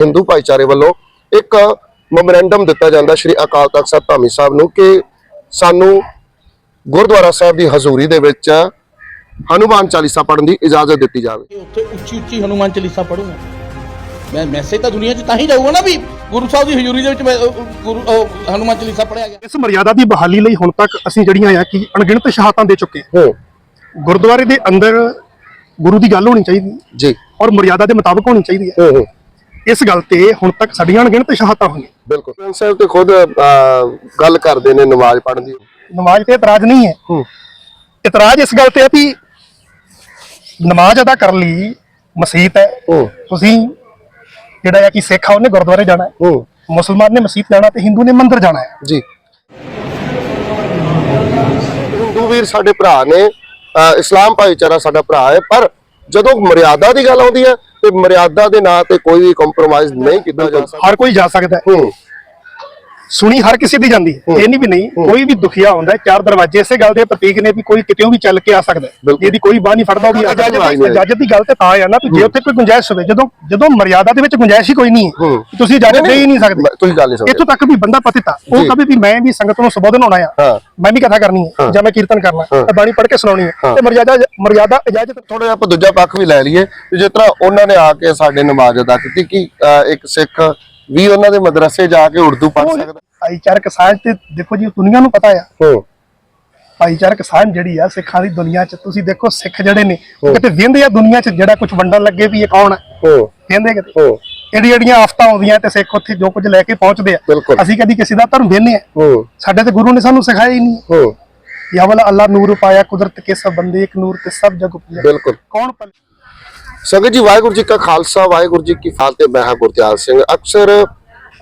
ਹਿੰਦੂ ਭਾਈਚਾਰੇ ਵੱਲੋਂ ਇੱਕ ਮੈਮੋਰੈਂਡਮ ਦਿੱਤਾ ਜਾਂਦਾ ਸ਼੍ਰੀ ਅਕਾਲ ਤਖਤ ਸਾਹਿਬ ਧਾਮੀ ਸਾਹਿਬ ਨੂੰ ਕਿ ਸਾਨੂੰ ਗੁਰਦੁਆਰਾ ਸਾਹਿਬ ਦੀ ਹਜ਼ੂਰੀ ਦੇ ਵਿੱਚ ਹਨੂਮਾਨ ਚਾਲੀਸਾ ਪੜ੍ਹਨ ਦੀ ਇਜਾਜ਼ਤ ਦਿੱਤੀ ਜਾਵੇ। ਉੱਥੇ ਉੱਚੀ ਉੱਚੀ ਹਨੂਮਾਨ ਚਾਲੀਸਾ ਪੜੂੰਗਾ ਮੈਂ ਮੈਸੇਜ ਤਾਂ ਦੁਨੀਆ 'ਚ ਤਾਂ ਹੀ ਜਾਊਗਾ ਨਾ ਵੀ ਗੁਰੂ ਸਾਹਿਬ ਦੀ ਹਜ਼ੂਰੀ ਦੇ ਵਿੱਚ ਮੈਂ, ਅਹ, ਗੁਰੂ ਅਹ, ਹਨੂਮਾਨ ਚਾਲੀਸਾ ਪੜਿਆ ਗਿਆ। ਇਸ ਮਰਿਆਦਾ ਦੀ ਬਹਾਲੀ ਲਈ ਹੁਣ ਤੱਕ ਅਸੀਂ ਜਿਹੜੀਆਂ ਆ ਕਿ ਅਣਗਿਣਤ ਸ਼ਹਾਦਤਾਂ ਦੇ ਚੁੱਕੇ ਹਾਂ। ਹੂੰ। ਗੁਰਦੁਆਰੇ ਦੇ ਅੰਦਰ ਗੁਰੂ ਦੀ ਗੱਲ ਹੋਣੀ ਚਾਹੀਦੀ ਹੈ ਜੀ। ਔਰ ਮਰਿਆਦਾ ਦੇ ਮੁਤਾਬਕ ਹੋਣੀ ਚਾਹੀਦੀ ਹੈ। ਹੂੰ ਹੂੰ। ਇਸ ਗੱਲ ਤੇ ਹੁਣ ਤੱਕ ਸਾਡੀਆਂ ਅਣਗਿਣਤ ਸ਼ਹਾਦਤਾਂ ਹੋਈਆਂ। ਬਿਲਕੁਲ। ਪ੍ਰਿੰਸ ਸਾਹਿਬ ਤੇ ਖੁਦ ਗੱਲ ਕਰਦੇ ਨੇ ਨਮਾਜ਼ ਪੜ੍ਹਨ ਦੀ। ਨਮਾਜ਼ ਤੇ ਇਤਰਾਜ਼ ਨਹੀਂ ਹੈ। ਹੂੰ। ਇਤਰਾਜ਼ ਇਸ ਗੱਲ ਤੇ ਹੈ ਵੀ ਨਮਾਜ਼ ਅਦਾ ਕਰਨ ਲਈ ਮਸਜਿਦ ਹੈ। ਤੁਸੀਂ ਜਿਹੜਾ ਹੈ ਕਿ ਸਿੱਖ ਆ ਉਹਨੇ ਗੁਰਦੁਆਰੇ ਜਾਣਾ ਹੈ। ਹੂੰ। ਮੁਸਲਮਾਨ ਨੇ ਮਸਜਿਦ ਜਾਣਾ ਤੇ ਹਿੰਦੂ ਨੇ ਮੰਦਿਰ ਜਾਣਾ ਹੈ। ਜੀ। ਹਿੰਦੂ ਵੀਰ ਸਾਡੇ ਭਰਾ ਨੇ ਇਸਲਾਮ ਭਾਈਚਾਰਾ ਸਾਡਾ ਭਰਾ ਹੈ ਪਰ ਜਦੋਂ ਮਰਿਆਦਾ ਦੀ ਗੱਲ ਆਉਂਦੀ ਹੈ ਤੇ ਮਰਿਆਦਾ ਦੇ ਨਾਂ ਤੇ ਕੋਈ ਵੀ ਕੰਪਰੋਮਾਈਜ਼ ਨਹੀਂ ਕੀਤਾ ਜਾ ਸਕਦਾ ਹਰ ਕੋਈ ਜਾ ਸਕਦਾ ਹੈ। ਸੁਣੀ ਹਰ ਕਿਸੇ ਦੀ ਜਾਂਦੀ ਹੈ। ਇਹ ਨਹੀਂ ਵੀ ਨਹੀਂ ਕੋਈ ਵੀ ਦੁਖੀਆ ਹੁੰਦਾ ਹੈ ਚਾਰ ਦਰਵਾਜ਼ੇ ਇਸੇ ਗੱਲ ਦੇ ਪ੍ਰਤੀਕ ਨੇ ਵੀ ਕੋਈ ਕਿਤੇੋਂ ਵੀ ਚੱਲ ਕੇ ਆ ਸਕਦਾ ਹੈ। ਇਹਦੀ ਕੋਈ ਬਾਹ ਨਹੀਂ ਫੜਦਾ ਉਹ ਵੀ ਇਜਾਜ਼ਤ ਦੀ ਗੱਲ ਤੇ ਤਾਂ ਆ ਨਾ ਵੀ ਜੇ ਉੱਥੇ ਕੋਈ ਗੁੰਜਾਇਸ਼ ਹੋਵੇ ਜਦੋਂ ਜਦੋਂ ਮਰਿਆਦਾ ਦੇ ਵਿੱਚ ਗੁੰਜਾਇਸ਼ ਹੀ ਕੋਈ ਨਹੀਂ ਹੈ। ਤੁਸੀਂ ਇਜਾਜ਼ਤ ਦੇ ਹੀ ਨਹੀਂ ਸਕਦੇ। ਤੁਸੀਂ ਗੱਲ ਨਹੀਂ ਇੱਥੋਂ ਤੱਕ ਵੀ ਬੰਦਾ ਪਤਿਤ ਉਹ। ਕਦੇ ਵੀ ਮੈਂ ਵੀ ਸੰਗਤ ਨੂੰ ਸੰਬੋਧਨ ਹੋਣਾ ਆ। ਮੈਂ ਵੀ ਕਥਾ ਕਰਨੀ ਹੈ ਜਾਂ ਮੈਂ ਕੀਰਤਨ ਕਰਨਾ। ਤੇ ਬਾਣੀ ਪੜ੍ਹ ਕੇ ਸੁਣਾਉਣੀ ਹੈ। ਤੇ ਮਰਿਆਦਾ ਮਰਿਆਦਾ ਇਜਾਜ਼ਤ ਥੋੜਾ ਜਿਹਾ ਆਪਾਂ ਦੂਜਾ ਪੱਖ ਵੀ ਲੈ ਲਈਏ ਜਿਸ ਤਰ੍ਹਾਂ ਉਹਨਾਂ ਨੇ ਆ ਕੇ ਸਾਡੇ ਨਮਾਜ਼ ਅਦਾ ਕੀਤੀ ਕਿ ਇੱਕ ਸਿੱਖ ਵੀ ਉਹਨਾਂ ਦੇ ਮਦਰਸੇ ਜਾ ਕੇ ਉਰਦੂ ਪੜ੍ਹ ਸਕਦਾ। ਭਾਈਚਾਰਕ ਸਾਂਝ ਤੇ ਦੇਖੋ ਜੀ ਦੁਨੀਆ ਨੂੰ ਪਤਾ ਆ। ਹੂੰ। ਭਾਈਚਾਰਕ ਸਾਂਝ ਜਿਹੜੀ ਆ ਸਿੱਖਾਂ ਦੀ ਦੁਨੀਆ 'ਚ ਤੁਸੀਂ ਦੇਖੋ ਸਿੱਖ ਜਿਹੜੇ ਨੇ ਉਹ ਕਿਤੇ ਵਿੰਦੇ ਆ ਦੁਨੀਆ 'ਚ ਜਿਹੜਾ ਕੁਝ ਵੰਡਣ ਲੱਗੇ ਵੀ ਇਹ ਕੌਣ ਹੈ ਹੂੰ। ਕਹਿੰਦੇ ਕਿਤੇ? ਹੂੰ। ਇਹਦੀ ਜਿਹੜੀਆਂ ਆਫਤਾਂ ਆਉਂਦੀਆਂ ਤੇ ਸਿੱਖ ਉੱਥੇ ਜੋ ਕੁਝ ਲੈ ਕੇ ਪਹੁੰਚਦੇ ਆ। ਅਸੀਂ ਕਦੀ ਕਿਸੇ ਦਾ ਧਰਮ ਵੇਨੇ ਆ। ਹੂੰ। ਸਾਡੇ ਤੇ ਗੁਰੂ ਨੇ ਸਾਨੂੰ ਸਿਖਾਇਆ ਹੀ ਨਹੀਂ ਹੂੰ। ਯਾ ਵਾਲਾ ਅੱਲਾ ਨੂਰ ਪਾਇਆ ਕੁਦਰਤ ਕੇ ਸਭ ਬੰਦੇ ਇੱਕ ਨੂਰ ਤੇ ਸਭ ਜਗ ਉਪਜਿਆ ਬਿਲਕੁਲ। ਕੌਣ ਪਲ ਸੰਗਤ ਜੀ ਵਾਹਿਗੁਰੂ ਜੀ ਕਾ ਖਾਲਸਾ ਵਾਹਿਗੁਰੂ ਜੀ ਕੀ ਫਤਿਹ ਮੈਂ ਹਾਂ ਗੁਰਦਿਆਲ ਸਿੰਘ। ਅਕਸਰ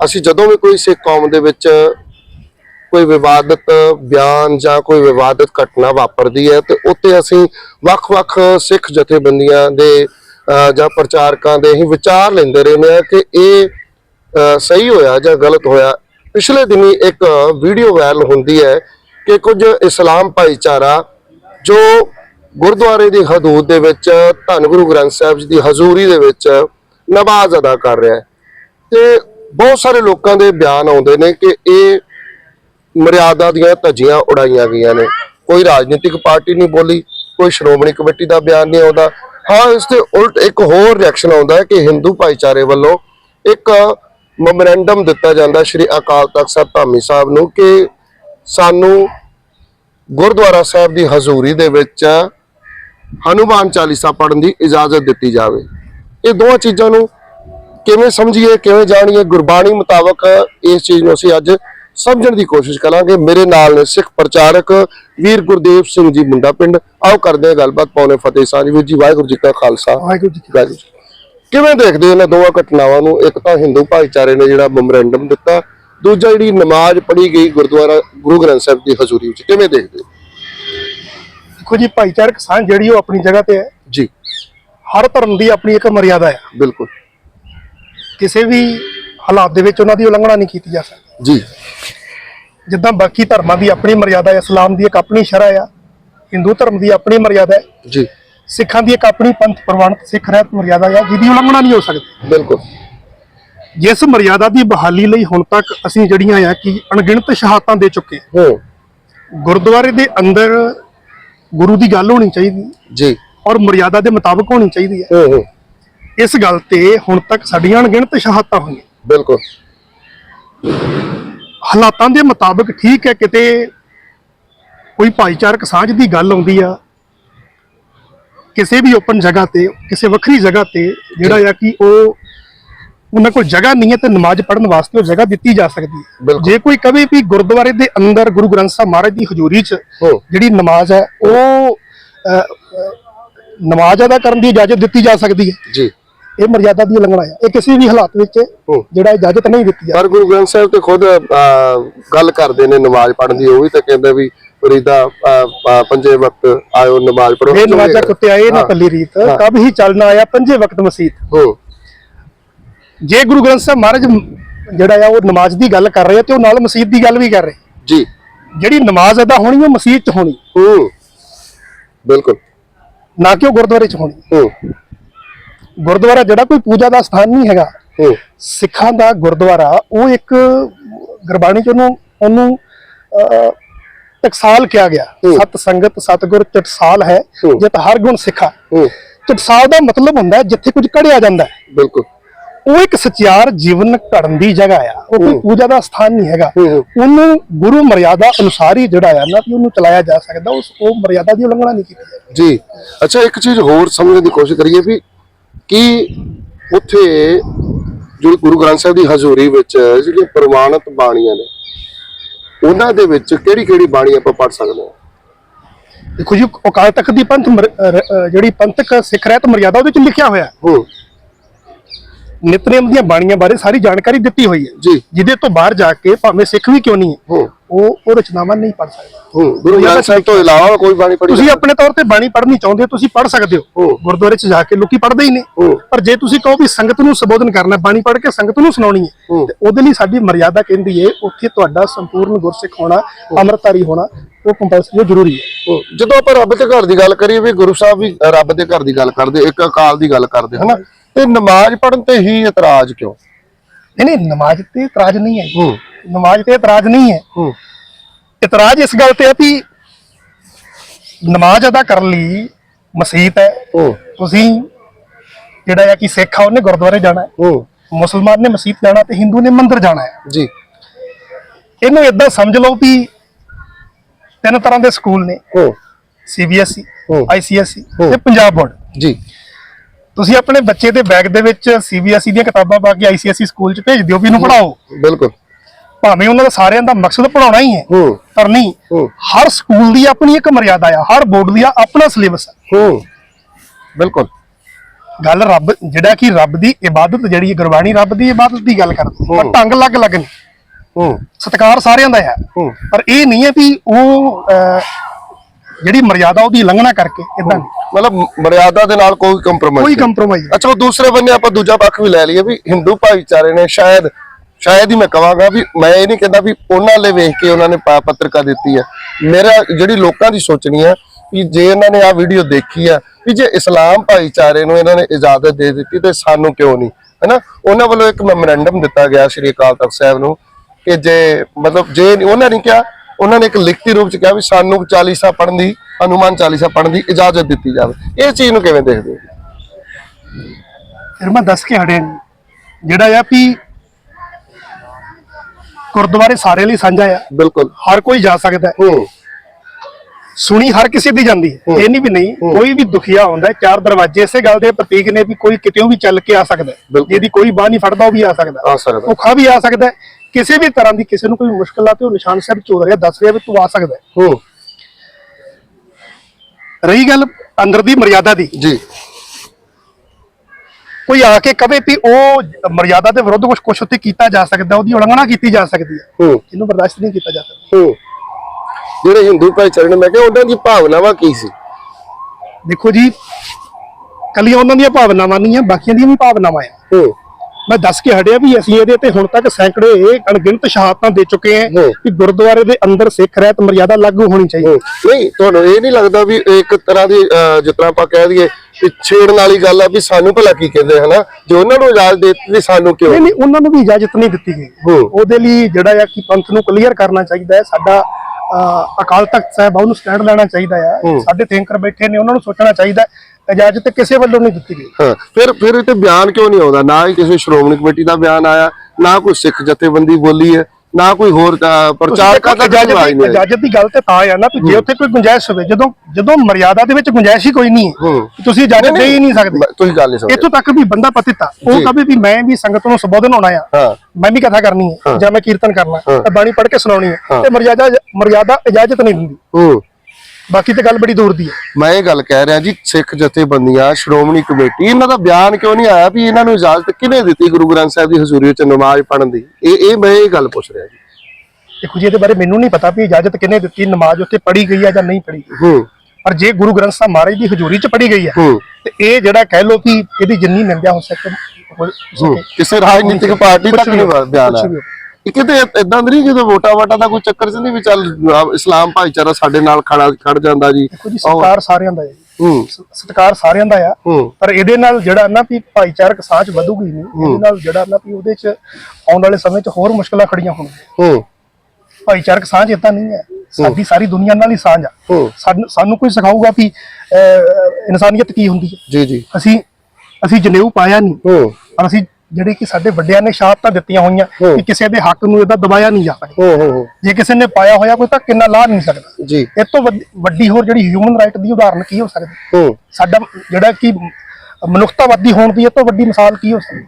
ਅਸੀਂ ਜਦੋਂ ਵੀ ਕੋਈ ਸਿੱਖ ਕੌਮ ਦੇ ਵਿੱਚ ਕੋਈ ਵਿਵਾਦਤ ਬਿਆਨ ਜਾਂ ਕੋਈ ਵਿਵਾਦਤ ਘਟਨਾ ਵਾਪਰਦੀ ਹੈ ਤੇ ਉੱਤੇ ਅਸੀਂ ਵੱਖ-ਵੱਖ ਸਿੱਖ ਜਥੇਬੰਦੀਆਂ ਦੇ ਜਾਂ ਪ੍ਰਚਾਰਕਾਂ ਦੇ ਹੀ ਵਿਚਾਰ ਲੈਂਦੇ ਰਹਿੰਦੇ ਆ ਕਿ ਇਹ ਸਹੀ ਹੋਇਆ ਜਾਂ ਗਲਤ ਹੋਇਆ। ਪਿਛਲੇ ਦਿਨੀ ਇੱਕ ਵੀਡੀਓ ਵਾਇਰਲ ਹੁੰਦੀ ਹੈ ਕਿ ਕੁਝ ਇਸਲਾਮ ਭਾਈਚਾਰਾ ਜੋ ਗੁਰਦੁਆਰੇ ਦੀ ਹਦੂਦ ਦੇ ਵਿੱਚ, ਧੰਨ ਗੁਰੂ ਗ੍ਰੰਥ ਸਾਹਿਬ ਜੀ ਦੀ ਹਜ਼ੂਰੀ ਦੇ ਵਿੱਚ ਨਮਾਜ਼ ਅਦਾ ਕਰ ਰਿਹਾ ਹੈ। ਤੇ ਬਹੁਤ ਸਾਰੇ ਲੋਕਾਂ ਦੇ ਬਿਆਨ ਆਉਂਦੇ ਨੇ ਕਿ ਇਹ ਮਰਿਆਦਾ ਦੀਆਂ ਧੱਜੀਆਂ ਉਡਾਈਆਂ ਗਈਆਂ ਨੇ। ਕੋਈ ਰਾਜਨੀਤਿਕ ਪਾਰਟੀ ਨਹੀਂ ਬੋਲੀ, ਕੋਈ ਸ਼੍ਰੋਮਣੀ ਕਮੇਟੀ ਦਾ ਬਿਆਨ ਨਹੀਂ ਆਉਂਦਾ। ਹਾਂ, ਇਸ ਦੇ ਉਲਟ ਇੱਕ ਹੋਰ ਰਿਐਕਸ਼ਨ ਆਉਂਦਾ ਹੈ ਕਿ ਹਿੰਦੂ ਭਾਈਚਾਰੇ ਵੱਲੋਂ ਇੱਕ ਮੈਮੋਰੈਂਡਮ ਦਿੱਤਾ ਜਾਂਦਾ ਸ਼੍ਰੀ ਅਕਾਲ ਤਖਤ ਸਾਹਿਬ ਧਾਮੀ ਸਾਹਿਬ ਨੂੰ ਕਿ ਸਾਨੂੰ ਗੁਰਦੁਆਰਾ ਸਾਹਿਬ ਦੀ ਹਜ਼ੂਰੀ ਦੇ ਵਿੱਚ ਹਨੂਮਾਨ ਚਾਲੀਸਾ ਪੜ੍ਹਨ ਦੀ ਇਜਾਜ਼ਤ ਦਿੱਤੀ ਜਾਵੇ। ਇਹ ਦੋਵਾਂ ਚੀਜ਼ਾਂ ਨੂੰ ਕਿਵੇਂ ਸਮਝੀਏ ਕਿਵੇਂ ਜਾਣੀਏ ਗੁਰਬਾਣੀ ਮੁਤਾਬਕ ਇਸ ਚੀਜ਼ ਨੂੰ ਅਸੀਂ ਅੱਜ ਸਮਝਣ ਦੀ ਕੋਸ਼ਿਸ਼ ਕਰਾਂਗੇ। ਮੇਰੇ ਨਾਲ ਨੇ ਸਿੱਖ ਪ੍ਰਚਾਰਕ ਵੀਰ ਗੁਰਦੇਵ ਸਿੰਘ ਜੀ ਮੁੰਡਾ ਪਿੰਡ। ਆਓ ਕਰਦੇ ਹਾਂ ਗੱਲਬਾਤ ਪਾਉਣੇ ਫਤਿਹ ਵੀਰ ਜੀ ਵਾਹਿਗੁਰੂ ਜੀ ਕਾ ਖਾਲਸਾ। ਵਾਹਿਗੁਰੂ ਜੀ ਕੀ ਜੀ ਕਿਵੇਂ ਦੇਖਦੇ ਇਹਨਾਂ ਦੋਵਾਂ ਘਟਨਾਵਾਂ ਨੂੰ? ਇੱਕ ਤਾਂ ਹਿੰਦੂ ਭਾਈਚਾਰੇ ਨੇ ਜਿਹੜਾ ਮੈਮੋਰੈਂਡਮ ਦਿੱਤਾ ਦੂਜਾ ਜਿਹੜੀ ਨਮਾਜ਼ ਪੜ੍ਹੀ ਗਈ ਗੁਰਦੁਆਰਾ ਗੁਰੂ ਗ੍ਰੰਥ ਸਾਹਿਬ ਦੀ ਹਜ਼ੂਰੀ ਵਿੱਚ। ਕਿਵੇਂ ਦੇਖਦੇ ਦੇਖੋ ਜੀ ਭਾਈਚਾਰਕ ਸਾਂਝ ਜਿਹੜੀ ਉਹ ਆਪਣੀ ਜਗ੍ਹਾ ਤੇ ਹੈ। ਜੀ। ਹਰ ਧਰਮ ਦੀ ਆਪਣੀ ਇੱਕ ਮਰਿਆਦਾ ਹੈ। ਬਿਲਕੁਲ। ਕਿਸੇ ਵੀ ਹਾਲਾਤ ਦੇ ਵਿੱਚ ਉਹਨਾਂ ਦੀ ਉਲੰਘਣਾ ਨਹੀਂ ਕੀਤੀ ਜਾ ਸਕਦੀ। ਜੀ। ਜਿੱਦਾਂ ਬਾਕੀ ਧਰਮਾਂ ਦੀ ਆਪਣੀ ਮਰਿਆਦਾ ਹੈ ਇਸਲਾਮ ਦੀ ਇੱਕ ਆਪਣੀ ਸ਼ਰ੍ਹਾ ਆ ਹਿੰਦੂ ਧਰਮ ਦੀ ਆਪਣੀ ਮਰਿਆਦਾ ਹੈ। ਜੀ। ਸਿੱਖਾਂ ਦੀ ਇੱਕ ਆਪਣੀ ਪੰਥ ਪ੍ਰਵਾਨਿਤ ਸਿੱਖ ਰਹਿਤ ਮਰਿਆਦਾ ਆ ਜਿਹਦੀ ਉਲੰਘਣਾ ਨਹੀਂ ਹੋ ਸਕਦੀ। ਬਿਲਕੁਲ। ਜਿਸ ਮਰਿਆਦਾ ਦੀ ਬਹਾਲੀ ਲਈ ਹੁਣ ਤੱਕ ਅਸੀਂ ਜਿਹੜੀਆਂ ਆ ਕਿ ਅਣਗਿਣਤ ਸ਼ਹਾਦਤਾਂ ਦੇ ਚੁੱਕੇ ਹਾਂ। ਹੂੰ। ਗੁਰਦੁਆਰੇ ਦੇ ਅੰਦਰ ਗੁਰੂ ਦੀ ਗੱਲ ਹੋਣੀ ਚਾਹੀਦੀ। ਹੈ ਜੀ। ਔਰ ਮਰਿਆਦਾ ਦੇ ਮੁਤਾਬਕ ਹੋਣੀ ਚਾਹੀਦੀ ਹੈ। ਹੂੰ ਹੂੰ। ਇਸ ਗੱਲ ਤੇ ਹੁਣ ਤੱਕ ਸਾਡੀਆਂ ਅਣਗਿਣਤ ਸ਼ਹਾਦਤਾਂ ਹੋਈਆਂ। ਬਿਲਕੁਲ। ਹਾਲਾਤਾਂ ਦੇ ਮੁਤਾਬਕ ਠੀਕ ਹੈ ਕਿਤੇ ਕੋਈ ਭਾਈਚਾਰਕ ਸਾਂਝ ਦੀ ਗੱਲ ਆਉਂਦੀ ਆ ਕਿਸੇ ਵੀ ਓਪਨ ਜਗ੍ਹਾ ਤੇ ਕਿਸੇ ਵੱਖਰੀ ਜਗ੍ਹਾ ਤੇ ਜਿਹੜਾ ਆ ਕਿ ਉਹ ਉਹਨਾਂ ਕੋਲ ਜਗ੍ਹਾ ਨਹੀਂ ਹੈ ਤੇ ਨਮਾਜ਼ ਪੜ੍ਹਨ ਵਾਸਤੇ ਉਹ ਜਗ੍ਹਾ ਦਿੱਤੀ ਜਾ ਸਕਦੀ ਹੈ। ਜੇ ਕੋਈ ਕਵੇ ਵੀ ਗੁਰਦੁਆਰੇ ਦੇ ਅੰਦਰ ਗੁਰੂ ਗ੍ਰੰਥ ਸਾਹਿਬ ਮਹਾਰਾਜ ਦੀ ਹਜ਼ੂਰੀ 'ਚ ਜਿਹੜੀ ਨਮਾਜ਼ ਹੈ ਉਹ ਨਮਾਜ਼ ਅਦਾ ਕਰਨ ਦੀ ਇਜਾਜ਼ਤ ਦਿੱਤੀ ਜਾ ਸਕਦੀ ਹੈ। ਜੀ। ਇਹ ਮਰਿਆਦਾ ਦੀ ਉਲੰਘਣਾ ਹੈ ਇਹ ਕਿਸੇ ਵੀ ਹਾਲਾਤ ਵਿੱਚ। ਜਿਹੜਾ ਇਜਾਜ਼ਤ ਨਹੀਂ ਦਿੱਤੀ ਜਾ ਪਰ ਗੁਰੂ ਗ੍ਰੰਥ ਸਾਹਿਬ ਤੇ ਖੁਦ ਗੱਲ ਕਰਦੇ ਨੇ ਨਮਾਜ਼ ਪੜ੍ਹਨ ਦੀ ਉਹ ਵੀ ਤਾਂ ਕਹਿੰਦੇ ਵੀ ਫਰੀਦਾ ਪੰਜੇ ਵਕਤ ਆਇਓ ਨਮਾਜ਼ ਪੜ੍ਹੋ। ਇਹ ਨਵਾਜ਼ਾ ਕੁੱਤੇ ਆਏ ਨਾ ਕੱਲੀ ਰੀਤ। ਕਬ ਹੀ ਚੱਲਣਾ ਆਇਆ ਪੰਜੇ ਵਕਤ ਮਸੀਤ। ਹੂੰ। ਜੇ ਗੁਰੂ ਗ੍ਰੰਥ ਸਾਹਿਬ ਮਹਾਰਾਜ ਜਿਹੜਾ ਆ ਉਹ ਨਮਾਜ਼ ਦੀ ਗੱਲ ਕਰ ਰਹੇ ਤੇ ਉਹ ਨਾਲ ਮਸੀਤ ਦੀ ਗੱਲ ਵੀ ਕਰ ਰਹੇ। ਜੀ। ਜਿਹੜੀ ਨਮਾਜ਼ ਅਦਾ ਹੋਣੀ ਉਹ ਮਸੀਤ 'ਚ ਹੋਣੀ। ਹੂੰ। ਬਿਲਕੁਲ। ਨਾ ਕਿ ਉਹ ਗੁਰਦੁਆਰੇ 'ਚ ਹੋਣੀ। ਹੂੰ। ਗੁਰਦੁਆਰਾ ਜਿਹੜਾ ਕੋਈ ਪੂਜਾ ਦਾ ਸਥਾਨ ਨਹੀਂ ਹੈਗਾ ਸਿੱਖਾਂ ਦਾ ਗੁਰਦੁਆਰਾ ਉਹ ਇੱਕ ਗੁਰਬਾਣੀ ਚ ਉਹਨੂੰ ਉਹਨੂੰ ਟਕਸਾਲ ਕਿਹਾ ਗਿਆ। ਸਤ ਸੰਗਤ ਸਤਗੁਰ ਟਕਸਾਲ ਹੈ। ਜਿਤ ਹਰ ਗੁਣ ਸਿੱਖਾ। ਟਕਸਾਲ ਦਾ ਮਤਲਬ ਹੁੰਦਾ ਜਿੱਥੇ ਕੁਝ ਕੜਿਆ ਜਾਂਦਾ ਹੈ। ਬਿਲਕੁਲ। ਉਹ ਇੱਕ ਸਚਿਆਰ ਜੀਵਨ ਘੜਨ ਦੀ ਜਗ੍ਹਾ ਆ। ਉਹ ਕੋਈ। ਪੂਜਾ ਦਾ ਸਥਾਨ ਨਹੀਂ ਹੈਗਾ। ਉਹਨੂੰ ਗੁਰੂ ਮਰਿਆਦਾ ਅਨੁਸਾਰ ਹੀ ਜਿਹੜਾ ਆ ਨਾ ਵੀ ਉਹਨੂੰ ਚਲਾਇਆ ਜਾ ਸਕਦਾ ਉਸ ਉਹ ਮਰਿਆਦਾ ਦੀ ਉਲੰਘਣਾ ਨਹੀਂ ਕੀਤੀ ਜੀ। ਅੱਛਾ ਇੱਕ ਚੀਜ਼ ਹੋਰ ਸਮਝਣ ਦੀ ਕੋਸ਼ਿਸ਼ ਕਰੀਏ ਵੀ ਕੀ ਉੱਥੇ ਜਿਹੜੀ ਗੁਰੂ ਗ੍ਰੰਥ ਸਾਹਿਬ ਦੀ ਹਜ਼ੂਰੀ ਵਿੱਚ ਜਿਹੜੀਆਂ ਪ੍ਰਮਾਣਿਤ ਬਾਣੀਆਂ ਨੇ ਉਹਨਾਂ ਦੇ ਵਿੱਚ ਕਿਹੜੀ ਕਿਹੜੀ ਬਾਣੀ ਆਪਾਂ ਪੜ ਸਕਦੇ ਹਾਂ? ਦੇਖੋ ਜੀ ਅਕਾਲ ਤਖਤ ਦੀ ਪੰਥ ਜਿਹੜੀ ਪੰਥਕ ਸਿੱਖ ਰਹਿਤ ਮਰਿਆਦਾ ਉਹਦੇ ਚ ਲਿਖਿਆ ਹੋਇਆ ਨਿਤਨੇਮ ਦੀਆਂ ਬਾਣੀਆਂ ਬਾਰੇ ਸਾਰੀ ਜਾਣਕਾਰੀ ਦਿੱਤੀ ਹੋਈ ਹੈ। ਜੀ। ਜਿਹਦੇ ਤੋਂ ਬਾਹਰ ਜਾ ਕੇ ਭਾਵੇਂ ਸਿੱਖ ਵੀ ਕਿਉਂ ਨਹੀਂ ਹੈ ਉਹ ਉਹ ਰਚਨਾਵਾਂ ਨਹੀਂ ਪੜ ਸਕਦਾ। ਹੂੰ ਗੁਰੂ ਗ੍ਰੰਥ ਸਾਹਿਬ ਤੋਂ ਇਲਾਵਾ ਕੋਈ ਬਾਣੀ ਪੜੀ ਤੁਸੀਂ ਆਪਣੇ ਤੌਰ ਤੇ ਬਾਣੀ ਪੜ੍ਹਨੀ ਚਾਹੁੰਦੇ ਹੋ ਤੁਸੀਂ ਪੜ ਸਕਦੇ ਹੋ। ਗੁਰਦੁਆਰੇ 'ਚ ਜਾ ਕੇ ਲੋਕੀ ਪੜ੍ਹਦੇ ਹੀ ਨੇ। ਪਰ ਜੇ ਤੁਸੀਂ ਕਹੋ ਵੀ ਸੰਗਤ ਨੂੰ ਸੰਬੋਧਨ ਕਰਨਾ ਬਾਣੀ ਪੜ੍ਹ ਕੇ ਸੰਗਤ ਨੂੰ ਸੁਣਾਉਣੀ ਹੈ। ਤੇ ਉਹਦੇ ਲਈ ਸਾਡੀ ਮਰਿਆਦਾ ਕਹਿੰਦੀ ਹੈ ਉੱਥੇ ਤੁਹਾਡਾ ਸੰਪੂਰਨ ਗੁਰਸਿੱਖ ਹੋਣਾ ਅੰਮ੍ਰਿਤਧਾਰੀ ਹੋਣਾ ਉਹ ਕੰਪਲਸਰੀ ਜ਼ਰੂਰੀ ਹੂੰ। ਜਦੋਂ ਆਪਾਂ ਰੱਬ ਦੇ ਘਰ ਦੀ ਗੱਲ ਕਰੀਏ ਵੀ ਗੁਰੂ ਸਾਹਿਬ ਵੀ ਰੱਬ ਦੇ ਘਰ ਦੀ ਗੱਲ ਕਰਦੇ ਇੱਕ ਅਕਾਲ ਦੀ ਗੱਲ ਕਰਦੇ ਹਨਾ? ਤੇ ਨਮਾਜ਼ ਪੜਨ ਤੇ ਹੀ ਇਤਰਾਜ਼ ਕਿਉਂ? ਨਹੀਂ ਨਹੀਂ ਨਮਾਜ਼ ਤੇ ਇਤਰਾਜ਼ ਨਹੀਂ ਹੈ। ਹੂੰ। ਨਮਾਜ਼ ਤੇ ਇਤਰਾਜ਼ ਨਹੀਂ ਹੈ। ਹੂੰ। ਇਤਰਾਜ਼ ਇਸ ਗੱਲ ਤੇ ਹੈ ਵੀ ਨਮਾਜ਼ ਅਦਾ ਕਰਨ ਲਈ ਮਸਜਿਦ ਹੈ। ਤੁਸੀਂ ਜਿਹੜਾ ਹੈ ਕਿ ਸਿੱਖ ਆ ਉਹਨੇ ਗੁਰਦੁਆਰੇ ਜਾਣਾ ਹੈ। ਹੂੰ। ਮੁਸਲਮਾਨ ਨੇ ਮਸਜਿਦ ਜਾਣਾ ਤੇ ਹਿੰਦੂ ਨੇ ਮੰਦਿਰ ਜਾਣਾ ਹੈ। ਜੀ। ਇਹਨੂੰ ਇਦਾਂ ਸਮਝ ਲਓ ਵੀ ਤਿੰਨ ਤਰ੍ਹਾਂ ਦੇ ਸਕੂਲ ਨੇ। ਹੂੰ। ਸੀਬੀਐਸਈ ਹੂੰ। ਆਈਸੀਐਸਈ। ਤੇ ਪੰਜਾਬ ਬੋਰਡ। ਜੀ। ਤੁਸੀਂ ਆਪਣੇ ਬੱਚੇ ਦੇ ਬੈਗ ਦੇ ਵਿੱਚ ਸੀਬੀਐਸਈ ਦੀਆਂ ਕਿਤਾਬਾਂ ਪਾ ਕੇ ਆਈਸੀਐਸਈ ਸਕੂਲ 'ਚ ਭੇਜ ਦਿਓ ਵੀ ਇਹਨੂੰ ਪੜਾਓ ਬਿਲਕੁਲ। ਭਾਵੇਂ ਉਹਨਾਂ ਦਾ ਸਾਰਿਆਂ ਦਾ ਮਕਸਦ ਪੜਾਉਣਾ ਹੀ ਹੈ ਪਰ ਨਹੀਂ। ਹਰ ਸਕੂਲ ਦੀ ਆਪਣੀ ਇੱਕ ਮਰਿਆਦਾ ਆ ਹਰ ਬੋਰਡ ਦੀ ਆਪਣਾ ਸਿਲੇਬਸ ਹੈ ਬਿਲਕੁਲ। ਗੱਲ ਰੱਬ ਜਿਹੜਾ ਕਿ ਰੱਬ ਦੀ ਇਬਾਦਤ ਜਿਹੜੀ ਹੈ ਗੁਰਬਾਣੀ ਰੱਬ ਦੀ ਇਬਾਦਤ ਦੀ ਗੱਲ ਕਰਦੀ। ਪਰ ਹੂੰ। ਢੰਗ ਅਲੱਗ-ਅਲੱਗ ਨੇ ਹੂੰ। ਸਤਿਕਾਰ ਸਾਰਿਆਂ ਦਾ ਹੈ। ਪਰ ਇਹ ਨਹੀਂ ਹੈ ਵੀ ਉਹ ਜਿਹੜੀ ਮਰਿਆਦਾ ਉਹਦੀ ਉਲੰਘਣਾ ਕਰਕੇ ਇਦਾਂ ਮਤਲਬ ਮਰਿਆਦਾ ਦੇ ਨਾਲ ਕੋਈ ਕੰਪਰੋਮਾਈਜ਼ ਕੋਈ ਕੰਪਰੋਮਾਈਜ਼ ਅੱਛਾ ਉਹ ਦੂਸਰੇ ਬੰਨੇ ਆਪਾਂ ਦੂਜਾ ਪੱਖ ਵੀ ਲੈ ਲਈਏ ਵੀ ਹਿੰਦੂ ਭਾਈਚਾਰੇ ਨੇ ਸ਼ਾਇਦ ਸ਼ਾਇਦ ਹੀ ਮੈਂ ਕਹਾਂਗਾ ਵੀ ਮੈਂ ਇਹ ਨਹੀਂ ਕਹਿੰਦਾ ਵੀ ਉਹਨਾਂ ਲਈ ਵੇਖ ਕੇ ਉਹਨਾਂ ਨੇ ਪਾ- ਪੱਤਰਕਾ ਦਿੱਤੀ ਹੈ। ਮੇਰਾ ਜਿਹੜੀ ਲੋਕਾਂ ਦੀ ਸੋਚਣੀ ਹੈ ਵੀ ਜੇ ਇਹਨਾਂ ਨੇ ਆ ਵੀਡੀਓ ਦੇਖੀ ਆ ਵੀ ਜੇ ਇਸਲਾਮ ਭਾਈਚਾਰੇ ਨੂੰ ਇਹਨਾਂ ਨੇ ਇਜਾਜ਼ਤ ਦੇ ਦਿੱਤੀ ਤੇ ਸਾਨੂੰ ਕਿਉਂ ਨਹੀਂ? ਹੈਨਾ? ਉਹਨਾਂ ਵੱਲੋਂ ਇੱਕ ਮੈਮੋਰੈਂਡਮ ਦਿੱਤਾ ਗਿਆ ਸ਼੍ਰੀ ਅਕਾਲ ਤਖਤ ਸਾਹਿਬ ਨੂੰ ਕਿ ਜੇ ਮਤਲਬ ਜੇ ਉਹਨਾਂ ਨੇ ਕਿਹਾ ਉਹਨਾਂ ਨੇ ਇੱਕ ਲਿਖਤੀ ਰੂਪ ਚ ਕਿਹਾ ਵੀ ਸਾਨੂੰ 40ਸਾ ਪੜਨ ਦੀ ਹਨੂਮਾਨ 40ਸਾ ਪੜਨ ਦੀ ਇਜਾਜ਼ਤ ਦਿੱਤੀ ਜਾਵੇ। ਇਹ ਚੀਜ਼ ਨੂੰ ਕਿਵੇਂ ਦੇਖਦੇ ਹੋ? ਫਿਰ ਮੈਂ ਦੱਸ ਕੇ ਹਟਿਆ। ਜਿਹੜਾ ਆ ਵੀ ਗੁਰਦੁਆਰੇ ਸਾਰੇ ਲਈ ਸਾਂਝਾ ਆ। ਬਿਲਕੁਲ। ਹਰ ਕੋਈ ਜਾ ਸਕਦਾ। ਹੈ। ਹੂੰ ਸੁਣੀ ਹਰ ਕਿਸੇ ਦੀ ਜਾਂਦੀ। ਹੈ। ਇਹ ਨਹੀਂ ਵੀ ਨਹੀਂ ਕੋਈ ਵੀ ਦੁਖੀਆ ਹੁੰਦਾ ਚਾਰ ਦਰਵਾਜ਼ੇ ਇਸੇ ਗੱਲ ਦੇ ਪ੍ਰਤੀਕ ਨੇ ਵੀ ਕੋਈ ਕਿਤੇੋਂ ਵੀ ਚੱਲ ਕੇ ਆ ਸਕਦਾ। ਜਿਹਦੀ ਕੋਈ ਬਾਹ ਨਹੀਂ ਫੜਦਾ ਉਹ ਵੀ ਆ ਸਕਦਾ। ਹੈ। ਆ ਸਕਦਾ। ਭੁੱਖਾ ਵੀ ਆ ਸਕਦਾ। ਕਿਸੇ ਵੀ ਤਰ੍ਹਾਂ ਦੀ ਕਿਸੇ ਨੂੰ ਕੋਈ ਮੁਸ਼ਕਲ ਆ ਤੇ ਉਹ ਨਿਸ਼ਾਨ ਸਾਹਿਬ ਚੋਦ ਰਿਹਾ ਦੱਸ ਰਿਹਾ ਵੀ ਤੂੰ ਆ ਸਕਦਾ। ਹੈ। ਰਹੀ ਗੱਲ ਅੰਦਰ ਦੀ ਮਰਿਆਦਾ ਦੀ। ਜੀ। ਕੋਈ ਆ ਕੇ ਕਵੇ ਵੀ ਉਹ ਮਰਿਆਦਾ ਦੇ ਵਿਰੁੱਧ ਕੁਝ ਕੁਝ ਉੱਤੇ ਕੀਤਾ ਜਾ ਸਕਦਾ ਉਹਦੀ ਉਲੰਘਣਾ ਕੀਤੀ ਜਾ ਸਕਦੀ ਹੈ। ਹੂੰ। ਇਹਨੂੰ ਬਰਦਾਸ਼ਤ ਨਹੀਂ ਕੀਤਾ ਜਾ ਸਕਦਾ। ਹੂੰ। ਜਿਹੜੇ ਹਿੰਦੂ ਭਾਈਚਾਰੇ ਨੇ ਮੈਂ ਕਿਹਾ ਉਹਨਾਂ ਦੀ ਭਾਵਨਾਵਾਂ ਕੀ ਸੀ? ਦੇਖੋ ਜੀ ਕੱਲੀਆਂ ਉਹਨਾਂ ਦੀਆਂ ਭਾਵਨਾਵਾਂ ਨਹੀਂ ਆ ਬਾਕੀਆਂ ਦੀਆਂ ਵੀ ਭਾਵਨਾਵਾਂ ਆ। ਹੂੰ। ਮੈਂ ਦੱਸ ਕੇ ਹਟਿਆ ਵੀ ਅਸੀਂ ਇਹਦੇ ਤੇ ਹੁਣ ਤੱਕ ਸੈਂਕੜੇ ਅਣਗਿਣਤ ਸ਼ਹਾਦਤਾਂ ਦੇ ਚੁੱਕੇ ਹਾਂ। ਕਿ ਗੁਰਦੁਆਰੇ ਦੇ ਅੰਦਰ ਸਿੱਖ ਰਹਿਤ ਮਰਿਆਦਾ ਲਾਗੂ ਹੋਣੀ ਚਾਹੀਦੀ। ਨਹੀਂ ਤੁਹਾਨੂੰ ਇਹ ਨਹੀਂ ਲੱਗਦਾ ਵੀ ਇੱਕ ਤਰ੍ਹਾਂ ਦੀ ਜਿਸ ਤਰ੍ਹਾਂ ਆਪਾਂ ਕਹਿ ਦਈਏ ਛੇੜਨ ਵਾਲੀ ਗੱਲ ਆ ਵੀ ਸਾਨੂੰ ਭਲਾ ਕੀ ਕਹਿੰਦੇ ਹਨਾ? ਜੇ ਉਹਨਾਂ ਨੂੰ ਇਜਾਜ਼ਤ ਦਿੱਤੀ ਸਾਨੂੰ ਕਿਉਂ? ਨਹੀਂ ਨਹੀਂ ਉਹਨਾਂ ਨੂੰ ਵੀ ਇਜਾਜ਼ਤ ਨਹੀਂ ਦਿੱਤੀ ਗਈ। ਉਹਦੇ ਲਈ ਜਿਹੜਾ ਆ ਕਿ ਪੰਥ ਨੂੰ ਕਲੀਅਰ ਕਰਨਾ ਚਾਹੀਦਾ ਹੈ। ਸਾਡਾ ਅਕਾਲ ਤਖਤ ਸਾਹਿਬ ਉਹਨੂੰ ਸਟੈਂਡ ਲੈਣਾ ਚਾਹੀਦਾ ਆ। ਸਾਡੇ ਥਿੰਕਰ ਬੈਠੇ ਨੇ ਉਹਨਾਂ ਨੂੰ ਸੋਚਣਾ ਚਾਹੀਦਾ ਇਜਾਜ਼ਤ ਕਿਸੇ ਵੱਲੋਂ ਨਹੀਂ ਦਿੱਤੀ ਗਈ। ਹਾਂ ਫਿਰ ਫਿਰ ਇਹ ਤੇ ਬਿਆਨ ਕਿਉਂ ਨਹੀਂ ਆਉਂਦਾ? ਨਾ ਹੀ ਕਿਸੇ ਸ਼੍ਰੋਮਣੀ ਕਮੇਟੀ ਦਾ ਬਿਆਨ ਆਇਆ ਨਾ ਕੋਈ ਸਿੱਖ ਜਥੇਬੰਦੀ ਬੋਲੀ ਹੈ ਨਾ ਕੋਈ ਹੋਰ ਪ੍ਰਚਾਰਕਾਂ ਦਾ ਇਜਾਜ਼ਤ ਦੀ। ਇਜਾਜ਼ਤ ਗੱਲ ਤੇ ਤਾਂ ਆ ਨਾ ਵੀ ਜੇ ਉੱਥੇ ਕੋਈ ਗੁੰਜਾਇਸ਼ ਹੋਵੇ ਜਦੋਂ ਜਦੋਂ ਮਰਿਆਦਾ ਦੇ ਵਿੱਚ ਗੁੰਜਾਇਸ਼ ਹੀ ਕੋਈ ਨਹੀਂ ਹੈ। ਤੁਸੀਂ ਇਜਾਜ਼ਤ ਦੇ ਹੀ ਨਹੀਂ ਸਕਦੇ। ਤੁਸੀਂ ਗੱਲ ਨਹੀਂ ਇੱਥੋਂ ਤੱਕ ਵੀ ਬੰਦਾ ਪਤਿਤ ਆ। ਉਹ। ਕਦੇ ਵੀ ਮੈਂ ਵੀ ਸੰਗਤ ਨੂੰ ਸੰਬੋਧਨ ਹੋਣਾ ਆ। ਮੈਂ ਵੀ ਕਥਾ ਕਰਨੀ ਹੈ ਜਾਂ ਮੈਂ ਕੀਰਤਨ ਕਰਨਾ। ਤਾਂ ਬਾਣੀ ਪੜ੍ਹ ਕੇ ਸੁਣਾਉਣੀ ਹੈ। ਤੇ ਮਰਿਆਦਾ ਮਰਿਆਦਾ ਇਜਾਜ਼ਤ ਨਹੀਂ ਦਿੰਦੀ। ਬਾਕੀ ਤੇ ਗੱਲ ਬੜੀ ਦੂਰ ਦੀ ਹੈ। ਮੈਂ ਇਹ ਗੱਲ ਕਹਿ ਰਿਹਾ ਜੀ ਸਿੱਖ ਜਥੇਬੰਦੀਆਂ ਸ਼੍ਰੋਮਣੀ ਕਮੇਟੀ ਇਹਨਾਂ ਦਾ ਬਿਆਨ ਕਿਉਂ ਨਹੀਂ ਆਇਆ ਵੀ ਇਹਨਾਂ ਨੂੰ ਇਜਾਜ਼ਤ ਕਿਹਨੇ ਦਿੱਤੀ ਗੁਰੂ ਗ੍ਰੰਥ ਸਾਹਿਬ ਦੀ ਹਜ਼ੂਰੀ ਵਿੱਚ ਨਮਾਜ਼ ਪੜ੍ਹਨ ਦੀ? ਇਹ ਇਹ ਮੈਂ ਇਹ ਗੱਲ ਪੁੱਛ ਰਿਹਾ ਜੀ। ਦੇਖੋ ਜੀ ਇਹਦੇ ਬਾਰੇ ਮੈਨੂੰ ਨਹੀਂ ਪਤਾ ਵੀ ਇਜਾਜ਼ਤ ਕਿਹਨੇ ਦਿੱਤੀ ਨਮਾਜ਼ ਉੱਥੇ ਪੜ੍ਹੀ ਗਈ ਹੈ ਜਾਂ ਨਹੀਂ ਗਈ। ਹੂੰ। ਪਰ ਜੇ ਗੁਰੂ ਗ੍ਰੰਥ ਸਾਹਿਬ ਮਹਾਰਾਜ ਦੀ ਹਜ਼ੂਰੀ 'ਚ ਪੜ੍ਹੀ ਗਈ ਹੈ ਹੂੰ। ਤੇ ਇਹ ਜਿਹੜਾ ਕਹਿ ਲੋ ਕਿ ਇਹਦੀ ਜਿੰਨੀ ਨਿੰਦਿਆ ਹੋ ਸਕੇ ਹੋ ਹੂੰ। ਕਿਸੇ ਰਾਜਨੀਤਿਕ ਪਾਰਟੀ ਤੱਕ ਨਹੀਂ ਬਿਆਨ ਹੋਵੇ। ਇਹ ਕਿਤੇ ਇਦਾਂ ਨਹੀਂ ਜਦੋਂ ਵੋਟਾਂ ਵਾਟਾਂ ਦਾ ਕੋਈ ਚੱਕਰ ਨਹੀਂ ਵੀ ਚੱਲ ਇਸਲਾਮ ਭਾਈਚਾਰਾ ਸਾਡੇ ਨਾਲ ਖੜਾ ਖੜ ਜਾਂਦਾ ਜੀ। ਸਰਕਾਰ ਸਾਰਿਆਂ ਦਾ ਹੈ। ਹੂੰ। ਸਤਿਕਾਰ ਸਾਰਿਆਂ ਦਾ ਆ। ਪਰ ਇਹਦੇ ਨਾਲ ਜਿਹੜਾ ਨਾ ਵੀ ਭਾਈਚਾਰਕ ਸਾਂਝ ਵਧੂਗੀ ਨਹੀਂ ਇਹਦੇ ਨਾਲ ਜਿਹੜਾ ਨਾ ਵੀ ਉਹਦੇ ਚ ਆਉਣ ਵਾਲੇ ਸਮੇਂ 'ਚ ਹੋਰ ਮੁਸ਼ਕਲਾਂ ਖੜੀਆਂ ਹੋਣਗੀਆਂ। ਹੂੰ। ਭਾਈਚਾਰਕ ਸਾਂਝ ਇਦਾਂ ਨਹੀਂ ਹੈ। ਸਾਡੀ ਸਾਰੀ ਦੁਨੀਆ ਨਾਲ ਹੀ ਸਾਂਝ ਆ। ਸਾਨੂੰ ਕੋਈ ਸਿਖਾਊਗਾ ਵੀ ਇਨਸਾਨੀਅਤ ਕੀ ਹੁੰਦੀ ਹੈ। ਜੀ ਜੀ। ਅਸੀਂ ਅਸੀਂ ਜਨੇਊ ਪਾਇਆ ਨਹੀਂ। ਹੂੰ। ਪਰ ਅਸੀਂ ਜਿਹੜੇ ਕਿ ਸਾਡੇ ਵੱਡਿਆਂ ਨੇ ਸ਼ਹਾਦਤਾਂ ਦਿੱਤੀਆਂ ਹੋਈਆਂ। ਕਿ ਕਿਸੇ ਦੇ ਹੱਕ ਨੂੰ ਇਹਦਾ ਦਬਾਇਆ ਨਹੀਂ ਜਾ ਸਕਦਾ। ਜੇ ਕਿਸੇ ਨੇ ਪਾਇਆ ਹੋਇਆ ਕੋਈ ਤਾਂ ਕਿੰਨਾ ਲਾ ਨਹੀਂ ਸਕਦਾ। ਜੀ। ਇਹ ਤੋਂ ਵੱਡੀ- ਹੋਰ ਜਿਹੜੀ ਹਿਊਮਨ ਰਾਈਟ ਦੀ ਉਦਾਹਰਨ ਕੀ ਹੋ ਸਕਦੀ? ਸਾਡਾ ਜਿਹੜਾ ਕਿ ਮਨੁੱਖਤਾਵਾਦੀ ਹੋਣ ਦੀ ਇਹ ਤੋਂ ਵੱਡੀ ਮਿਸਾਲ ਕੀ ਹੋ ਸਕਦੀ?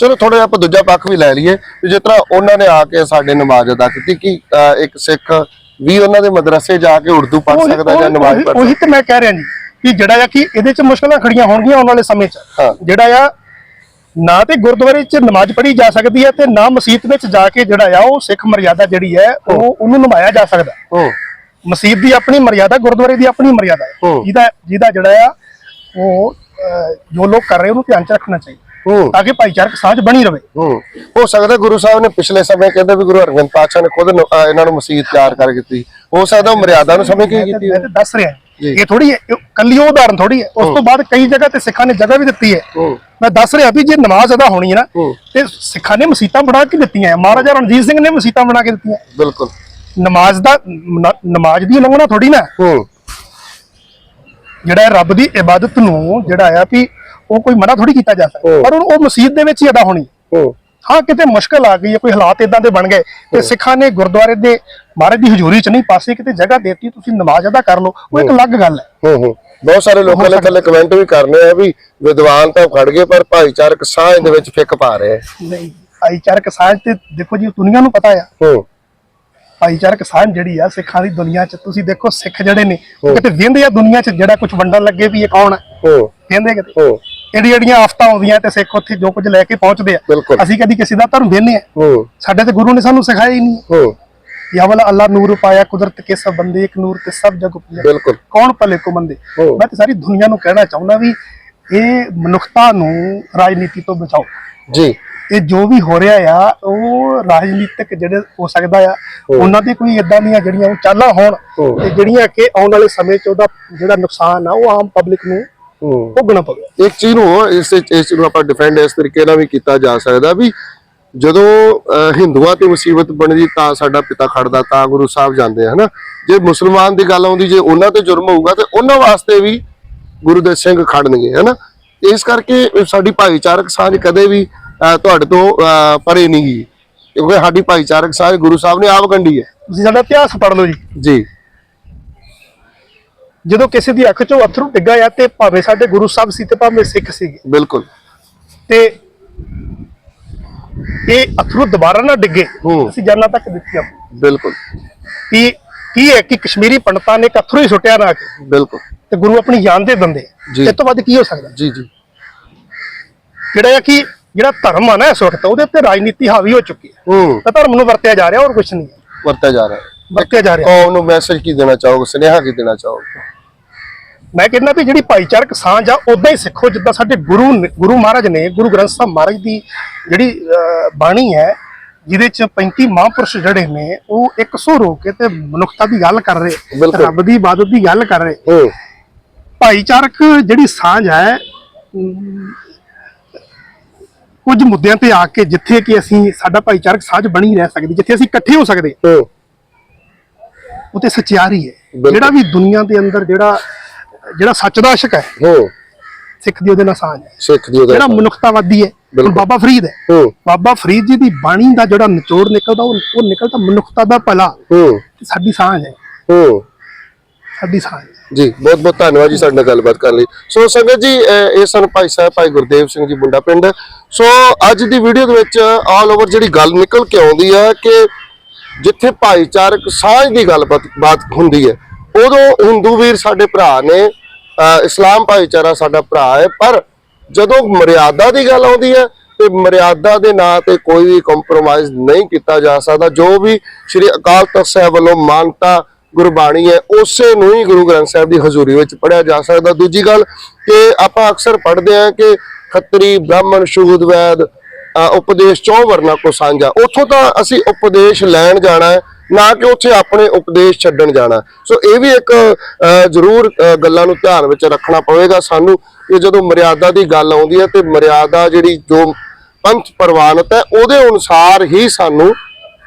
ਚਲੋ ਥੋੜਾ ਆਪਾਂ ਦੂਜਾ ਪੱਖ ਵੀ ਲੈ ਲਈਏ ਜਿਸ ਤਰ੍ਹਾਂ ਉਹਨਾਂ ਨੇ ਆ ਕੇ ਸਾਡੇ ਨਮਾਜ਼ ਅਦਾ ਕੀਤੀ ਕਿ ਇੱਕ ਸਿੱਖ ਵੀ ਉਹਨਾਂ ਦੇ ਮਦਰਸੇ ਜਾ ਕੇ ਉਰਦੂ ਪੜ੍ਹ ਸਕਦਾ ਜਾਂ ਨਮਾਜ਼ ਪੜ੍ਹ ਉਹੀ ਤੇ ਮੈਂ ਕਹਿ ਰਿਹਾ ਜੀ ਕਿ ਜਿਹੜਾ ਆ ਕਿ ਇਹਦੇ ਚ ਮੁਸ਼ਕਲਾਂ ਖੜੀਆਂ ਹੋਣਗੀਆਂ ਆਉਣ ਵਾਲੇ ਸਮੇਂ 'ਚ। ਜਿਹੜਾ ਆ ਨਾ ਤੇ ਗੁਰਦੁਆਰੇ 'ਚ ਨਮਾਜ਼ ਪੜ੍ਹੀ ਜਾ ਸਕਦੀ ਹੈ ਤੇ ਨਾ ਮਸਜਿਦ ਵਿੱਚ ਜਾ ਕੇ ਜਿਹੜਾ ਆ ਉਹ ਸਿੱਖ ਮਰਿਆਦਾ ਜਿਹੜੀ ਹੈ ਉਹ ਉਹਨੂੰ ਨਿਭਾਇਆ ਜਾ ਸਕਦਾ ਮਸਜਿਦ ਦੀ ਆਪਣੀ ਮਰਿਆਦਾ ਗੁਰਦੁਆਰੇ ਦੀ ਆਪਣੀ ਮਰਿਆਦਾ ਹੈ। ਜਿਹਦਾ ਜਿਹਦਾ ਜਿਹੜਾ ਆ ਉਹ ਅਹ, ਜੋ ਲੋਕ ਕਰ ਰਹੇ ਉਹਨੂੰ ਧਿਆਨ 'ਚ ਰੱਖਣਾ ਚਾਹੀਦਾ ਹੂੰ। ਤਾਂ ਕਿ ਭਾਈਚਾਰਕ ਸਾਂਝ ਬਣੀ ਰਵੇ ਹੂੰ। ਹੋ ਸਕਦਾ ਗੁਰੂ ਸਾਹਿਬ ਨੇ ਪਿਛਲੇ ਸਮੇਂ ਕਹਿੰਦੇ ਵੀ ਗੁਰੂ ਹਰਗੋਬਿੰਦ ਪਾਤਸ਼ਾਹ ਨੇ ਖੁਦ ਨ- ਅਹ, ਇਹਨਾਂ ਨੂੰ ਮਸਜਿਦ ਤਿਆਰ ਕਰ ਦਿੱਤੀ। ਹੋ ਸਕਦਾ ਉਹ ਮਰਿਆਦਾ ਨੂੰ ਸਮਝ ਕੇ ਕੀਤੀ ਮੈਂ ਹੈ ਤਾਂ ਦੱਸ ਰਿਹਾ। ਇਹ ਥੋੜੀ ਕੱਲੀ ਉਹ ਉਦਾਹਰਨ ਥੋੜੀ ਹੈ। ਉਸ ਤੋਂ ਬਾਅਦ ਕਈ ਜਗ੍ਹਾ ਤੇ ਸਿੱਖਾਂ ਨੇ ਜਗ੍ਹਾ ਵੀ ਦਿੱਤੀ ਹੈ। ਮੈਂ ਦੱਸ ਰਿਹਾ ਵੀ ਜੇ ਨਮਾਜ਼ ਅਦਾ ਹੋਣੀ ਹੈ ਨਾ। ਤੇ ਸਿੱਖਾਂ ਨੇ ਮਸੀਤਾਂ ਬਣਾ ਕੇ ਦਿੱਤੀਆਂ ਹੈ। ਮਹਾਰਾਜਾ ਰਣਜੀਤ ਸਿੰਘ ਨੇ ਮਸੀਤਾਂ ਬਣਾ ਕੇ ਦਿੱਤੀਆਂ ਬਿਲਕੁਲ। ਨਮਾਜ਼ ਦਾ ਨਮਾਜ਼ ਦੀ ਉਲੰਘਣਾ ਥੋੜੀ ਨਾ ਜਿਹੜਾ ਰੱਬ ਦੀ ਇਬਾਦਤ ਨੂੰ ਜਿਹੜਾ ਆ ਵੀ ਉਹ ਕੋਈ ਮਨਾ ਥੋੜੀ ਕੀਤਾ ਜਾ ਸਕਦਾ। ਪਰ ਉਹ ਉਹ ਮਸਜਿਦ ਦੇ ਵਿੱਚ ਹੀ ਅਦਾ ਹੋਣੀ ਹੂੰ ਕਿਤੇ ਮੁਸ਼ਕਲ ਆ ਗਈ ਹੈ ਕੋਈ ਹਾਲਾਤ ਇਦਾਂ ਦੇ ਬਣ ਗਏ। ਤੇ ਸਿੱਖਾਂ ਨੇ ਗੁਰਦੁਆਰੇ ਦੇ ਮਹਾਰਾਜ ਦੀ ਹਜ਼ੂਰੀ ਚ ਨਹੀਂ ਪਾਸੇ ਕਿਤੇ ਜਗ੍ਹਾ ਦੇਤੀ ਤੁਸੀਂ ਨਮਾਜ਼ ਅਦਾ ਕਰ ਲਓ। ਉਹ ਇੱਕ ਅਲੱਗ ਗੱਲ ਹੈ। ਹੂੰ ਹੂੰ। ਬਹੁਤ ਸਾਰੇ ਲੋਕਾਂ ਨੇ ਥੱਲੇ ਕਮੈਂਟ ਵੀ ਕਰਨੇ ਆ ਵੀ ਵਿਦਵਾਨ ਤਾਂ ਖੜ ਗਏ ਪਰ ਭਾਈਚਾਰਕ ਸਾਂਝ ਦੇ ਵਿੱਚ ਫਿੱਕ ਪਾ ਰਹੇ ਨਹੀਂ ਭਾਈਚਾਰਕ ਸਾਂਝ ਤੇ ਦੇਖੋ ਜੀ ਦੁਨੀਆ ਨੂੰ ਪਤਾ ਆ। ਹੂੰ। ਭਾਈਚਾਰਕ ਸਾਂਝ ਜਿਹੜੀ ਆ ਸਿੱਖਾਂ ਦੀ ਦੁਨੀਆ 'ਚ ਤੁਸੀਂ ਦੇਖੋ ਸਿੱਖ ਜਿਹੜੇ ਨੇ ਉਹ ਕਿਤੇ ਵਿੰਦੇ ਆ ਦੁਨੀਆ 'ਚ ਜਿਹੜਾ ਕੁਝ ਵੰਡਣ ਲੱਗੇ ਵੀ ਇਹ ਕੌਣ ਹੈ। ਹੂੰ ਵਿੰਦੇ ਕਿਤੇ ਹੂੰ। ਜਿਹੜੀ ਜਿਹੜੀਆਂ ਆਫਤਾਂ ਆਉਂਦੀਆਂ ਤੇ ਸਿੱਖ ਉੱਥੇ ਜੋ ਕੁਝ ਲੈ ਕੇ ਪਹੁੰਚਦੇ ਆ। ਅਸੀਂ ਕਦੀ ਕਿਸੇ ਦਾ ਧਰਮ ਵਿੰਨੇ ਆ। ਸਾਡੇ ਤੇ ਗੁਰੂ ਨੇ ਸਾਨੂੰ ਸਿਖਾਇਆ ਹੀ ਨਹੀਂ। ਯਾ ਵਾਲਾ ਅੱਲਾ ਨੂਰ ਪਾਇਆ ਕੁਦਰਤ ਕੇ ਸਭ ਬੰਦੇ ਇੱਕ ਨੂਰ ਤੇ ਸਭ ਜਗ ਉਪਜਿਆ। ਬਿਲਕੁਲ। ਕੌਣ ਭਲੇ ਕੋ ਮੰਦੇ। ਮੈਂ ਤੇ ਸਾਰੀ ਦੁਨੀਆ ਨੂੰ ਕਹਿਣਾ ਚਾਹੁੰਦਾ ਵੀ ਇਹ ਮਨੁੱਖਤਾ ਨੂੰ ਰਾਜਨੀਤੀ ਤੋਂ ਬਚਾਓ। ਜੀ। ਇਹ ਜੋ ਵੀ ਹੋ ਰਿਹਾ ਆ ਉਹ ਰਾਜਨੀਤਿਕ ਜਿਹੜੇ ਹੋ ਸਕਦਾ ਆ ਉਹਨਾਂ ਦੇ ਕੋਈ ਇਦਾਂ ਦੀਆਂ ਜਿਹੜੀਆਂ ਉਹ ਚਾਲਾਂ ਹੋਣ। ਤੇ ਜਿਹੜੀਆਂ ਕਿ ਆਉਣ ਵਾਲੇ ਸਮੇਂ 'ਚ ਉਹਦਾ ਜਿਹੜਾ ਨੁਕਸਾਨ ਆ ਉਹ ਆਮ ਪਬਲਿਕ ਨੂੰ ਭੋਗਣਾ ਪਵੇ ਇੱਕ ਚੀਜ਼ ਨੂੰ ਹੋਰ ਇਸ ਇਸ ਨੂੰ ਆਪਾਂ ਡਿਫੈਂਡ ਇਸ ਤਰੀਕੇ ਨਾਲ ਵੀ ਕੀਤਾ ਜਾ ਸਕਦਾ ਵੀ ਜਦੋਂ ਅਹ, ਹਿੰਦੂਆਂ ਤੇ ਮੁਸੀਬਤ ਬਣਦੀ ਤਾਂ ਸਾਡਾ ਪਿਤਾ ਖੜਦਾ ਤਾਂ ਗੁਰੂ ਸਾਹਿਬ ਜਾਂਦੇ ਆ, ਹਨਾ? ਜੇ ਮੁਸਲਮਾਨ ਦੀ ਗੱਲ ਆਉਂਦੀ ਜੇ ਉਹਨਾਂ ਤੇ ਜੁਰਮ ਹੋਊਗਾ ਤੇ ਉਹਨਾਂ ਵਾਸਤੇ ਵੀ ਗੁਰੂ ਦੇ ਸਿੰਘ ਖੜਨਗੇ ਹਨਾ? ਇਸ ਕਰਕੇ ਸਾਡੀ ਭਾਈਚਾਰਕ ਸਾਂਝ ਕਦੇ ਵੀ ਤੁਹਾਡੇ ਤੋਂ ਪਰੇ ਨਹੀਂ ਗਈ। ਕਿਉਂਕਿ ਸਾਡੀ ਭਾਈਚਾਰਕ ਸਾਂਝ ਗੁਰੂ ਸਾਹਿਬ ਨੇ ਆਪ ਗੰਢੀ ਹੈ। ਤੁਸੀਂ ਸਾਡਾ ਇਤਿਹਾਸ ਪੜ੍ਹ ਲਓ ਜੀ। ਜੀ। ਜਦੋਂ ਕਿਸੇ ਦੀ ਅੱਖ 'ਚੋਂ ਅਥਰੂ ਡਿੱਗਾ ਆ ਤੇ ਭਾਵੇਂ ਸਾਡੇ ਗੁਰੂ ਸਾਹਿਬ ਸੀ ਤੇ ਭਾਵੇਂ ਸਿੱਖ ਸੀਗੇ। ਬਿਲਕੁਲ। ਤੇ ਇਹ ਅਥਰੂ ਦੁਬਾਰਾ ਨਾ ਡਿੱਗੇ ਹੂੰ। ਅਸੀਂ ਜਾਨਾਂ ਤੱਕ ਦਿੱਤੀਆਂ। ਬਿਲਕੁਲ। ਕਿ ਕੀ ਹੈ ਕਿ ਕਸ਼ਮੀਰੀ ਪੰਡਤਾਂ ਨੇ ਇੱਕ ਅਥਰੂ ਹੀ ਸੁੱਟਿਆ ਨਾ ਕੇ? ਬਿਲਕੁਲ। ਤੇ ਗੁਰੂ ਆਪਣੀ ਜਾਨ ਦੇ ਦਿੰਦੇ। ਜੀ। ਇਸ ਤੋਂ ਵੱਧ ਕੀ ਹੋ ਸਕਦਾ? ਜੀ ਜੀ। ਜਿਹੜਾ ਹੈ ਕਿ ਜਿਹੜਾ ਧਰਮ ਆ ਨਾ ਇਸ ਵਕਤ ਉਹਦੇ ਉੱਤੇ ਰਾਜਨੀਤੀ ਹਾਵੀ ਹੋ ਚੁੱਕੀ ਹੈ। ਹੂੰ। ਤਾਂ ਧਰਮ ਨੂੰ ਵਰਤਿਆ ਜਾ ਰਿਹਾ ਹੋਰ ਕੁਝ ਨਹੀਂ ਹੈ। ਵਰਤਿਆ ਜਾ ਰਿਹਾ ਹੈ। ਵਰਤਿਆ ਜਾ ਰਿਹਾ। ਕੌਮ ਨੂੰ ਮੈਸੇਜ ਕੀ ਦੇਣਾ ਚਾਹੋਗੇ ਸੁਨੇਹਾ ਕੀ ਦੇਣਾ ਚਾਹੋਗੇ? ਮੈਂ ਕਹਿੰਦਾ ਵੀ ਜਿਹੜੀ ਭਾਈਚਾਰਕ ਸਾਂਝ ਆ ਉਦਾਂ ਹੀ ਸਿੱਖੋ ਜਿੱਦਾਂ ਸਾਡੇ ਗੁਰੂ ਗੁਰੂ ਮਹਾਰਾਜ ਨੇ ਗੁਰੂ ਗ੍ਰੰਥ ਸਾਹਿਬ ਮਹਾਰਾਜ ਦੀ ਜਿਹੜੀ ਬਾਣੀ ਹੈ ਜਿਹਦੇ ਚ 35 ਮਹਾਂਪੁਰਸ਼ ਜਿਹੜੇ ਨੇ ਉਹ ਇੱਕ ਸੌ ਰੋ ਕੇ ਤੇ ਮਨੁੱਖਤਾ ਦੀ ਗੱਲ ਕਰ ਰਹੇ। ਰੱਬ ਦੀ ਇਬਾਦਤ ਦੀ ਗੱਲ ਕਰ ਰਹੇ ਭਾਈਚਾਰਕ ਜਿਹੜੀ ਸਾਂਝ ਹੈ ਕੁਝ ਮੁੱਦਿਆਂ ਤੇ ਆ ਕੇ ਜਿੱਥੇ ਕਿ ਅਸੀਂ ਸਾਡਾ ਭਾਈਚਾਰਕ ਸਾਂਝ ਬਣੀ ਰਹਿ ਸਕਦੀ ਜਿੱਥੇ ਅਸੀਂ ਇਕੱਠੇ ਹੋ ਸਕਦੇ ਉਤੇ ਸੱਚਿਆਰੀ ਹੈ। ਜਿਹੜਾ ਵੀ ਦੁਨੀਆ ਦੇ ਅੰਦਰ ਜਿਹੜਾ ਜਿਹੜਾ ਸੱਚ ਦਾ ਆਸ਼ਕ ਹੈ ਹੂੰ। ਸਿੱਖ ਦੀ ਉਹਦੇ ਨਾਲ ਸਾਂਝ ਹੈ। ਸਿੱਖ ਦੀ ਉਹਦਾ ਜਿਹੜਾ ਮਨੁੱਖਤਾਵਾਦੀ ਹੈ ਹੁਣ। ਬਾਬਾ ਫਰੀਦ ਹੈ। ਹੂੰ। ਬਾਬਾ ਫਰੀਦ ਜੀ ਦੀ ਬਾਣੀ ਦਾ ਜਿਹੜਾ ਨਿਚੋੜ ਨਿਕਲਦਾ ਉਹ ਨਿਕਲਦਾ ਮਨੁੱਖਤਾ ਦਾ ਭਲਾ। ਹੂੰ। ਸਾਡੀ ਸਾਂਝ ਹੈ। ਹੂੰ। ਸਾਡੀ ਸਾਂਝ। ਜੀ ਬਹੁਤ ਬਹੁਤ ਧੰਨਵਾਦ ਜੀ ਸਾਡੇ ਨਾਲ ਗੱਲਬਾਤ ਕਰਨ ਲਈ। ਸੋ ਸੰਗਤ ਜੀ ਇਹ ਸਨ ਭਾਈ ਸਾਹਿਬ ਭਾਈ ਗੁਰਦੇਵ ਸਿੰਘ ਜੀ ਮੁੰਡਾ ਪਿੰਡ। ਸੋ ਅੱਜ ਦੀ ਵੀਡੀਓ ਦੇ ਵਿੱਚ ਆਲ ਓਵਰ ਜਿਹੜੀ ਗੱਲ ਨਿਕਲ ਕੇ ਆਉਂਦੀ ਹੈ ਕਿ ਜਿੱਥੇ ਭਾਈਚਾਰਕ ਸਾਂਝ ਦੀ ਗੱਲਬਾਤ ਬਾਤ ਹੁੰਦੀ ਹੈ ਉਦੋਂ ਹਿੰਦੂ ਵੀਰ ਸਾਡੇ ਭਰਾ ਨੇ ਇਸਲਾਮ ਭਾਈਚਾਰਾ ਸਾਡਾ ਭਰਾ ਹੈ, ਪਰ ਜਦੋਂ ਮਰਿਆਦਾ ਦੀ ਗੱਲ ਆਉਂਦੀ ਹੈ ਤੇ ਮਰਿਆਦਾ ਦੇ ਨਾਂ ਤੇ ਕੋਈ ਵੀ ਕੰਪਰੋਮਾਈਜ਼ ਨਹੀਂ ਕੀਤਾ ਜਾ ਸਕਦਾ, ਜੋ ਵੀ ਸ੍ਰੀ ਅਕਾਲ ਤਖਤ ਸਾਹਿਬ ਵੱਲੋਂ ਮਾਨਤਾ, ਗੁਰਬਾਣੀ ਹੈ, ਉਸੇ ਨੂੰ ਹੀ ਗੁਰੂ ਗ੍ਰੰਥ ਸਾਹਿਬ ਦੀ ਹਜ਼ੂਰੀ ਵਿੱਚ ਪੜਿਆ ਜਾ ਸਕਦਾ। ਦੂਜੀ ਗੱਲ ਕਿ ਆਪਾਂ ਅਕਸਰ ਪੜ੍ਹਦੇ ਹਾਂ ਕਿ ਖੱਤਰੀ, ਬ੍ਰਾਹਮਣ ਸ਼ੂਦ ਵੈਦ ਉਪਦੇਸ਼ ਚੌ ਵਰਨਾ ਕੋ ਸਾਂਝਾ। ਉੱਥੋਂ ਤਾਂ ਅਸੀਂ ਉਪਦੇਸ਼ ਲੈਣ ਜਾਣਾ ਹੈ ਨਾ ਕਿ ਉੱਥੇ ਆਪਣੇ ਉਪਦੇਸ਼ ਛੱਡਣ ਜਾਣਾ। ਸੋ ਇਹ ਵੀ ਇੱਕ ਜ਼ਰੂਰ ਗੱਲਾਂ ਨੂੰ ਧਿਆਨ ਵਿੱਚ ਰੱਖਣਾ ਪਵੇਗਾ ਸਾਨੂੰ ਕਿ ਜਦੋਂ ਮਰਿਆਦਾ ਦੀ ਗੱਲ ਆਉਂਦੀ ਹੈ ਤੇ ਮਰਿਆਦਾ ਜਿਹੜੀ ਜੋ ਪੰਥ ਪ੍ਰਵਾਨਤ ਹੈ, ਉਹਦੇ ਅਨੁਸਾਰ ਹੀ ਸਾਨੂੰ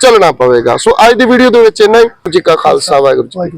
ਚੱਲਣਾ ਪਵੇਗਾ। ਸੋ ਅੱਜ ਦੀ ਵੀਡੀਓ ਦੇ ਵਿੱਚ ਇੰਨਾ ਹੀ। ਜੀ ਕਾ ਖਾਲਸਾ, ਵਾਹਿਗੁਰੂ ਜੀ